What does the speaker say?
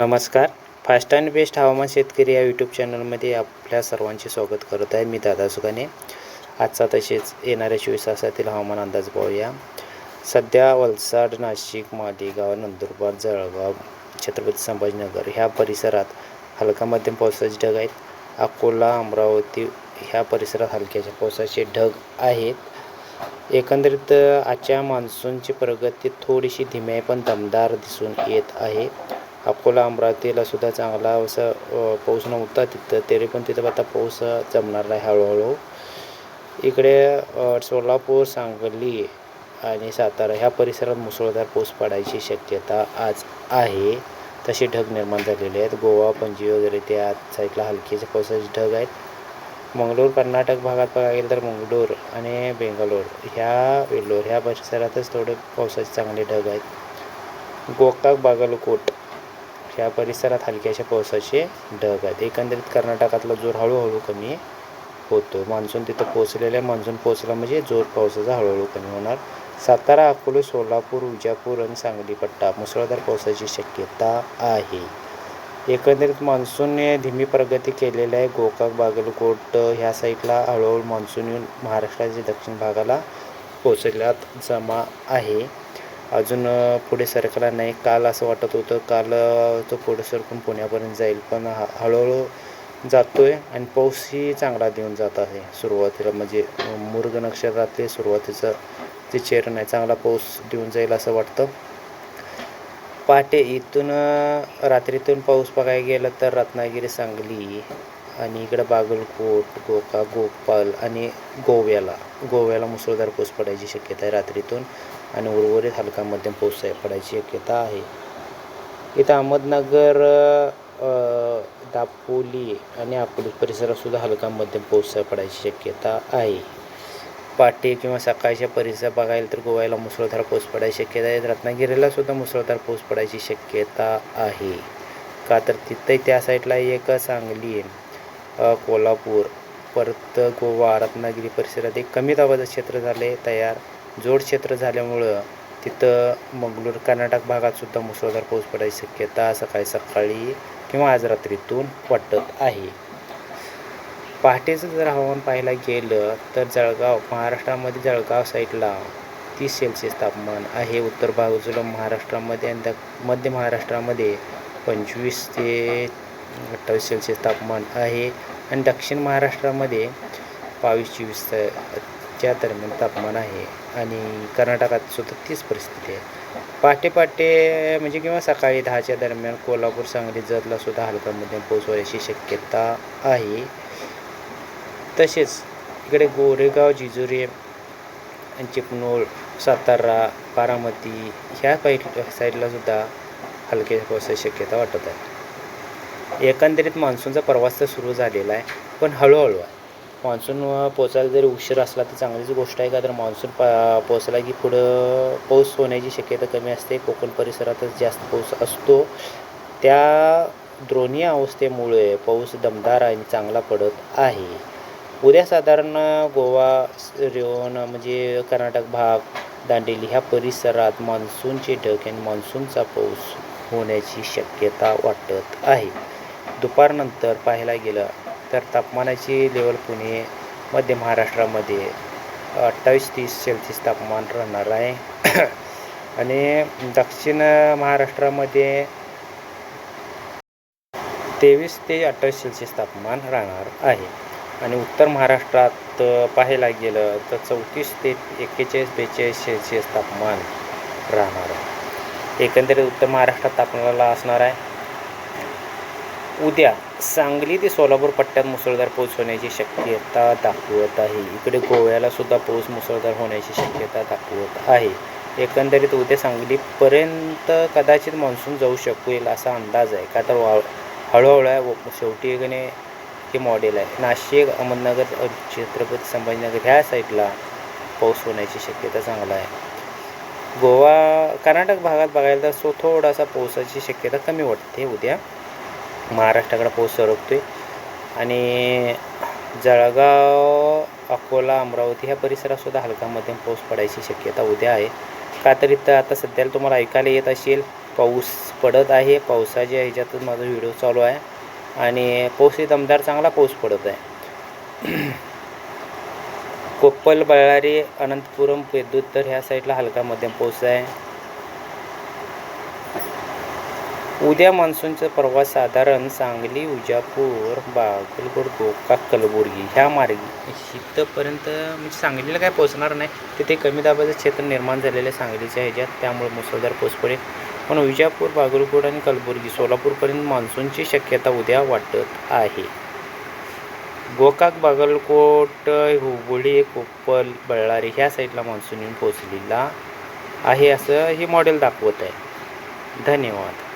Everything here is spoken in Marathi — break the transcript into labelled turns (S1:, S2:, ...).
S1: नमस्कार. फास्ट अँड बेस्ट हवामान शेतकरी या यूट्यूब चॅनलमध्ये आपल्या सर्वांचे स्वागत करत आहे. मी दादा सुकाने आजचा तसेच येणाऱ्या चोवीस तासातील हवामान अंदाज पाहूया. सध्या वलसाड नाशिक मालेगाव नंदुरबार जळगाव छत्रपती संभाजीनगर ह्या परिसरात हलका मध्यम पावसाचे ढग आहेत. अकोला अमरावती ह्या परिसरात हलक्याच्या पावसाचे ढग आहेत. एकंदरीत आजच्या मान्सूनची प्रगती थोडीशी धीमे पण दमदार दिसून येत आहे. अकोला अमरावतीला सुद्धा चांगला असं पाऊस नव्हता तिथं. तरी पण तिथं आता पाऊस जमणार आहे हळूहळू. इकडे सोलापूर सांगली आणि सातारा ह्या परिसरात मुसळधार पाऊस पडायची शक्यता आज आहे. तसे ढग निर्माण झालेले आहेत. गोवा पणजी वगैरे ते आज साईडला हलकेचे पावसाचे ढग आहेत. मंगळूर कर्नाटक भागात बघायला गेलं तर मंगळूर आणि बेंगलोर ह्या वेल्लोर ह्या परिसरातच थोडे पावसाचे चांगले ढग आहेत. गोकाक बागलकोट ह्या परिसरात हलक्याशा पावसाचे ढग आहेत. एकंदरीत कर्नाटकातला जोर हळूहळू कमी होतो. मान्सून तिथं पोचलेलं आहे मान्सून पोचला म्हणजे जोर पावसाचा हळूहळू कमी होणार. सातारा अकोले सोलापूर विजापूर आणि सांगली पट्टा मुसळधार पावसाची शक्यता आहे. एकंदरीत मान्सूनने धीमी प्रगती केलेली आहे. गोकाक बागलकोट ह्या साईडला हळूहळू मान्सून येऊन महाराष्ट्राच्या दक्षिण भागाला पोचल्यात जमा आहे. अजून पुढे सरकला नाही. काल असं वाटत होतं काल तो पुढे सरकून पुण्यापर्यंत जाईल. पण ह हळूहळू जातो आहे आणि पाऊसही चांगला देऊन जात आहे सुरुवातीला. म्हणजे मुर्ग नक्षत्रातले सुरुवातीचं ते चरण आहे चांगला पाऊस देऊन जाईल असं वाटतं. पहाटे इथून रात्रीतून पाऊस बघायला गेलं तर रत्नागिरी सांगली आणि इकडं बागलकोट गोका गोपाल आणि गोव्याला. गोव्याला मुसळधार पाऊस पडायची शक्यता आहे रात्रीतून आणि उर्वरित हलका मध्यम पाऊस पडायची शक्यता आहे. इथं अहमदनगर दापोली आणि अकोली परिसरातसुद्धा हलका मध्यम पाऊस पडायची शक्यता आहे. पाटे किंवा सकाळच्या परिसर बघायला तर गोव्याला मुसळधार पाऊस पडायची शक्यता आहे. रत्नागिरीला सुद्धा मुसळधार पाऊस पडायची शक्यता आहे. का तर तिथं त्या साईडला एक सांगली आहे कोल्हापूर परत गोवा रत्नागिरी परिसरात एक कमी दाबाचं क्षेत्र झाले तयार जोड क्षेत्र झाल्यामुळं तिथं मंगळूर कर्नाटक भागातसुद्धा मुसळधार पाऊस पडायची शक्यता सकाळी सकाळी किंवा आज रात्रीतून वाटत आहे. पहाटेचं जर हवामान पाहायला गेलं तर जळगाव महाराष्ट्रामध्ये जळगाव साईडला तीस सेल्सिअस तापमान आहे. उत्तर बाजूला महाराष्ट्रामध्ये आणि मध्य महाराष्ट्रामध्ये पंचवीस ते अठ्ठावीस सेल्सिअस तापमान आहे. आणि दक्षिण महाराष्ट्रामध्ये बावीस चोवीस च्या दरम्यान तापमान आहे. आणि कर्नाटकात सुद्धा तीच परिस्थिती आहे. पहाटे पहाटे म्हणजे किंवा सकाळी दहाच्या दरम्यान कोल्हापूर सांगली जतला सुद्धा हलका मध्यम पाऊस होण्याची शक्यता आहे. तसेच इकडे गोरेगाव जिजुरी चिपनोळ सातारा बारामती ह्या काही साईडला सुद्धा हलक्या पावसाची शक्यता वाटत आहे. एकंदरीत मान्सूनचा प्रवास तर सुरू झालेला आहे पण हळूहळू आहे. मान्सून पोचायला जरी उशीर असला तर चांगलीच गोष्ट आहे का? तर मान्सून पा पोचला की पुढं पाऊस होण्याची शक्यता कमी असते कोकण परिसरातच जास्त पाऊस असतो. त्या द्रोणीय अवस्थेमुळे पाऊस दमदार आणि चांगला पडत आहे. उद्या साधारण गोवा रेवण म्हणजे कर्नाटक भाग दांडेली ह्या परिसरात मान्सूनचे ढग आणि मान्सूनचा पाऊस होण्याची शक्यता वाटत आहे. दुपारनंतर पाहायला गेलं तर तापमानाची लेवल पुणे मध्य महाराष्ट्रामध्ये अठ्ठावीस तीस सेल्सिअस तापमान राहणार आहे. आणि दक्षिण महाराष्ट्रामध्ये तेवीस ते अठ्ठावीस सेल्सिअस तापमान राहणार आहे. आणि उत्तर महाराष्ट्रात पाहायला गेलं तर चौतीस ते एक्केचाळीस बेचाळीस सेल्सिअस तापमान राहणार आहे. एकंदरीत उत्तर महाराष्ट्रात तापमानाला असणार आहे उद्या सांगली ते सोलापूर पट्ट्यात मुसळधार पाऊस होण्याची शक्यता दाखवत आहे. इकडे गोव्याला सुद्धा पाऊस मुसळधार होण्याची शक्यता दाखवत आहे. एकंदरीत उद्या सांगलीपर्यंत कदाचित मान्सून जाऊ शकेल असा अंदाज आहे. का तर वा हळूहळू आहे व शेवटी एकाने हे मॉडेल आहे. नाशिक अहमदनगर छत्रपती संभाजीनगर ह्या साईडला पाऊस होण्याची शक्यता चांगला आहे. गोवा कर्नाटक भागात बघायला तर सो थोडासा पावसाची शक्यता कमी वाटते उद्या. महाराष्ट्राकडे पाऊस सरकतो आहे आणि जळगाव अकोला अमरावती ह्या परिसरातसुद्धा हलका मध्यम पाऊस पडायची शक्यता उद्या आहे. का तरी तर आता सध्याला तुम्हाला ऐकायला येत असेल पाऊस पडत आहे. पावसाच्या ह्याच्यातच माझा व्हिडिओ चालू आहे. आणि पाऊसही दमदार चांगला पाऊस पडत आहे. कोप्पल बळ्ळारी अनंतपुरम विद्युत तर ह्या साईडला हलका मध्यम पाऊस आहे. उद्या मान्सूनचा प्रवास साधारण सांगली उजापूर बागलकोट गोकाक कलबुर्गी ह्या मार्गी. इथंपर्यंत म्हणजे सांगलीला काय पोचणार नाही. तिथे कमी दाबाचं क्षेत्र निर्माण झालेलं आहे सांगलीच्या ह्याच्यात. त्यामुळे मुसळधार पाऊस पडेल. पण विजापूर बागलकोट आणि कलबुर्गी सोलापूरपर्यंत मान्सूनची शक्यता उद्या वाटत आहे. गोकाक बागलकोट हुबळी कोप्पल बळ्ळारी ह्या साईडला मान्सून येऊन पोचलेला आहे असं हे मॉडेल दाखवत आहे. धन्यवाद.